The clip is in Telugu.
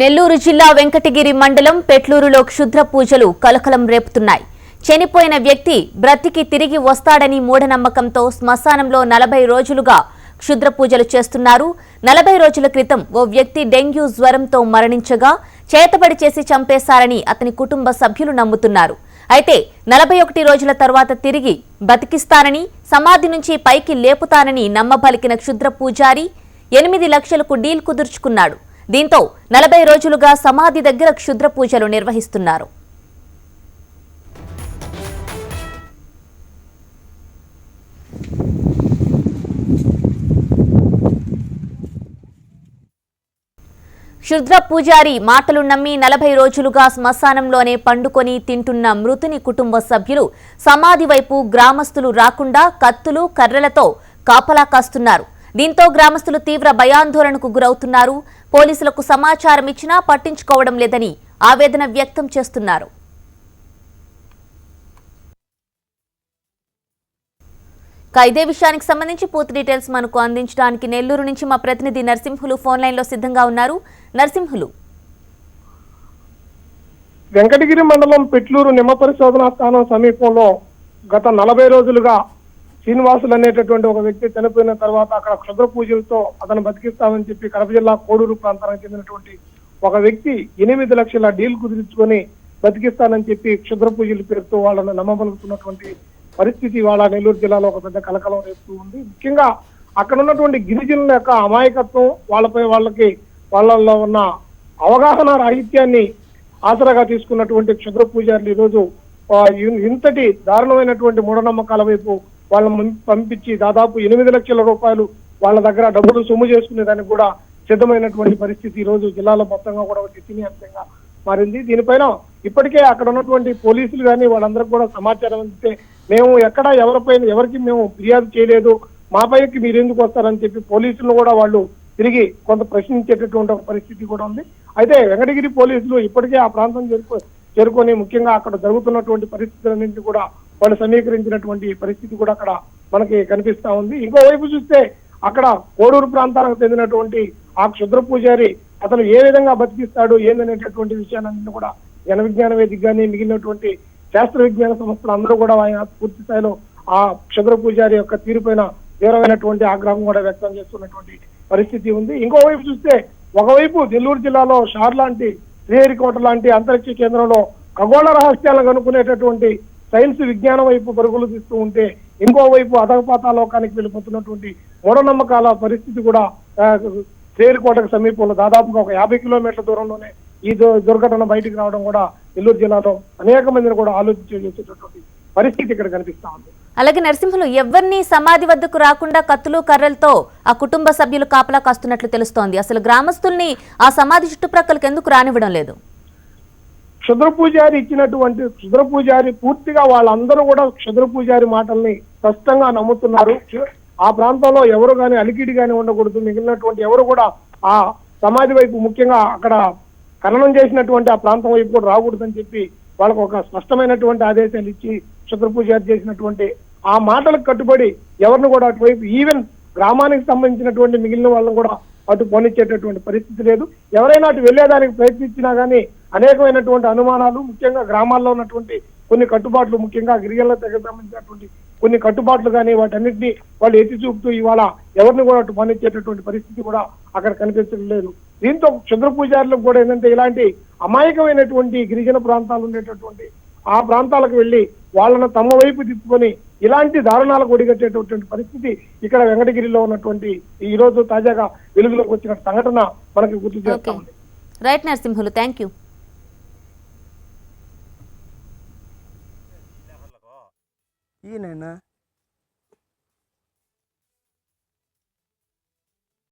నెల్లూరు జిల్లా వెంకటగిరి మండలం పెట్లూరులో క్షుద్ర పూజలు కలకలం రేపుతున్నాయి. చనిపోయిన వ్యక్తి బ్రతికి తిరిగి వస్తాడని మూఢనమ్మకంతో శ్మశానంలో నలభై రోజులుగా క్షుద్ర పూజలు చేస్తున్నారు. నలభై రోజుల క్రితం ఓ వ్యక్తి డెంగ్యూ జ్వరంతో మరణించగా చేతబడి చేసి చంపేశారని అతని కుటుంబ సభ్యులు నమ్ముతున్నారు. అయితే నలభై ఒకటి రోజుల తర్వాత తిరిగి బతికిస్తానని సమాధి నుంచి పైకి లేపుతానని నమ్మబలికిన క్షుద్ర పూజారి ఎనిమిది లక్షలకు డీల్ కుదుర్చుకున్నాడు. దీంతో నలభై రోజులుగా సమాధి దగ్గర క్షుద్ర పూజలు నిర్వహిస్తున్నారు. క్షుద్ర పూజారి మాటలు నమ్మి నలభై రోజులుగా శ్మశానంలోనే పండుకొని తింటున్న మృతుని కుటుంబ సభ్యులు సమాధి వైపు గ్రామస్తులు రాకుండా కత్తులు కర్రలతో కాపలా కాస్తున్నారు. దీంతో గ్రామస్తులు తీవ్ర భయాందోళనకు గురవుతున్నారు. పోలీసులకు సమాచారం ఇచ్చినా పట్టించుకోవడం లేదని ఆవేదన వ్యక్తం చేస్తున్నారు. ఖైదే ఇదే విషయానికి సంబంధించి పూర్తి డీటెయిల్స్ మనకు అందించడానికి నెల్లూరు నుంచి మా ప్రతినిధి నరసింహులు ఫోన్ లైన్లో సిద్ధంగా ఉన్నారు. నరసింహులు. వెంకటగిరి మండలం పెట్లూరు నిమ్మ పరిశోధనా స్థానం సమీపంలో గత నలభై రోజులుగా శ్రీనివాసులు అనేటటువంటి ఒక వ్యక్తి చనిపోయిన తర్వాత అక్కడ క్షుద్ర పూజలతో అతను బతికిస్తామని చెప్పి కడప జిల్లా కోడూరు ప్రాంతానికి చెందినటువంటి ఒక వ్యక్తి ఎనిమిది లక్షల డీల్ కుదిరించుకొని బతికిస్తానని చెప్పి క్షుద్ర పూజలు పేరుతో వాళ్ళను నమ్మబలుకున్నటువంటి పరిస్థితి వాళ్ళ నెల్లూరు జిల్లాలో ఒక పెద్ద కలకలం రేపుతూ ఉంది. ముఖ్యంగా అక్కడ ఉన్నటువంటి గిరిజనుల యొక్క అమాయకత్వం వాళ్ళపై వాళ్ళకి వాళ్ళల్లో ఉన్న అవగాహన రాహిత్యాన్ని ఆసరాగా తీసుకున్నటువంటి క్షుద్ర పూజారులు ఈరోజు ఇంతటి దారుణమైనటువంటి మూఢనమ్మకాల వైపు వాళ్ళని పంపించి దాదాపు ఎనిమిది లక్షల రూపాయలు వాళ్ళ దగ్గర డబ్బులు సొమ్ము చేసుకునే దానికి కూడా సిద్ధమైనటువంటి పరిస్థితి ఈ రోజు జిల్లాలో మొత్తంగా కూడా ఒక చర్చనీయాంశంగా మారింది. దీనిపైన ఇప్పటికే అక్కడ ఉన్నటువంటి పోలీసులు కానీ వాళ్ళందరికీ కూడా సమాచారం అందితే మేము ఎక్కడ ఎవరిపైన ఎవరికి మేము ఫిర్యాదు చేయలేదు. మా పైకి మీరు ఎందుకు వస్తారని చెప్పి పోలీసులను కూడా వాళ్ళు తిరిగి కొంత ప్రశ్నించేటటువంటి పరిస్థితి కూడా ఉంది. అయితే వెంకటగిరి పోలీసులు ఇప్పటికే ఆ ప్రాంతం చేరుకో చేరుకొని ముఖ్యంగా అక్కడ జరుగుతున్నటువంటి పరిస్థితులన్నింటినీ కూడా వాళ్ళు సమీకరించినటువంటి పరిస్థితి కూడా అక్కడ మనకి కనిపిస్తా ఉంది. ఇంకోవైపు చూస్తే అక్కడ కోడూరు ప్రాంతానికి చెందినటువంటి ఆ క్షుద్ర పూజారి అతను ఏ విధంగా బతికిస్తాడు ఏందనేటటువంటి విషయాన్ని కూడా జన విజ్ఞాన వేదిక కానీ మిగిలినటువంటి శాస్త్ర విజ్ఞాన సంస్థలు అందరూ కూడా ఆయన పూర్తి స్థాయిలో ఆ క్షుద్ర పూజారి యొక్క తీరుపైన తీవ్రమైనటువంటి ఆగ్రహం కూడా వ్యక్తం చేస్తున్నటువంటి పరిస్థితి ఉంది. ఇంకోవైపు చూస్తే ఒకవైపు నెల్లూరు జిల్లాలో షార్ లాంటి శ్రీహరికోట లాంటి అంతరిక్ష కేంద్రంలో ఖగోళ రహస్యాలను కనుక్కునేటటువంటి సైన్స్ విజ్ఞానం వైపు పరుగులు తీస్తూ ఉంటే ఇంకోవైపు అధగపాతా లోకానికి వెళ్ళిపోతున్నటువంటి మూఢనమ్మకాల పరిస్థితి కూడా చేరుకోటకు సమీపంలో దాదాపుగా ఒక యాభై కిలోమీటర్ల దూరంలోనే ఈ దు- దుర్ఘటన బయటికి రావడం కూడా నెల్లూరు జిల్లాలో అనేక మందిని కూడా ఆలోచించేటటువంటి పరిస్థితి ఇక్కడ కనిపిస్తా ఉంది. అలాగే నరసింహులు ఎవరిని సమాధి వద్దకు రాకుండా కత్తులు కర్రలతో ఆ కుటుంబ సభ్యులు కాపలా కాస్తున్నట్లు తెలుస్తోంది. అసలు గ్రామస్తుల్ని ఆ సమాధి చుట్టుప్రక్కలకు ఎందుకు రానివ్వడం లేదు? క్షుద్ర పూజారి ఇచ్చినటువంటి క్షుద్ర పూజారి పూర్తిగా వాళ్ళందరూ కూడా క్షుద్ర పూజారి మాటల్ని స్పష్టంగా నమ్ముతున్నారు. ఆ ప్రాంతంలో ఎవరు కానీ అలికిడి కానీ ఉండకూడదు. మిగిలినటువంటి ఎవరు కూడా ఆ సమాధి వైపు ముఖ్యంగా అక్కడ ఖననం చేసినటువంటి ఆ ప్రాంతం వైపు కూడా రాకూడదని చెప్పి వాళ్ళకు ఒక స్పష్టమైనటువంటి ఆదేశాలు ఇచ్చి క్షుద్ర పూజారి చేసినటువంటి ఆ మాటలకు కట్టుబడి ఎవరిని కూడా అటువైపు ఈవెన్ గ్రామానికి సంబంధించినటువంటి మిగిలిన వాళ్ళని కూడా అటు పోనిచ్చేటటువంటి పరిస్థితి లేదు. ఎవరైనా అటు వెళ్ళేదానికి ప్రయత్నించినా కానీ అనేకమైనటువంటి అనుమానాలు ముఖ్యంగా గ్రామాల్లో ఉన్నటువంటి కొన్ని కట్టుబాట్లు ముఖ్యంగా గిరిజనుల దగ్గర సంబంధించినటువంటి కొన్ని కట్టుబాట్లు కానీ వాటన్నిటిని వాళ్ళు ఎత్తి చూపుతూ ఇవాళ ఎవరిని కూడా అటు పోనిచ్చేటటువంటి పరిస్థితి కూడా అక్కడ కనిపించడం లేదు. దీంతో చంద్ర పూజారులకు కూడా ఏంటంటే ఇలాంటి అమాయకమైనటువంటి గిరిజన ప్రాంతాలు ఉండేటటువంటి ఆ ప్రాంతాలకు వెళ్ళి వాళ్ళను తమ వైపు తిప్పుకొని ఇలాంటి దారుణాలకు ఒడిగట్టేటటువంటి పరిస్థితి ఇక్కడ వెంకటగిరిలో ఉన్నటువంటి ఈ రోజు తాజాగా వెలుగులోకి వచ్చిన సంఘటన మనకి గుర్తు చేస్తా ఉంది రైట్ నరసింహులు థ్యాంక్ యూ ఈయనైనా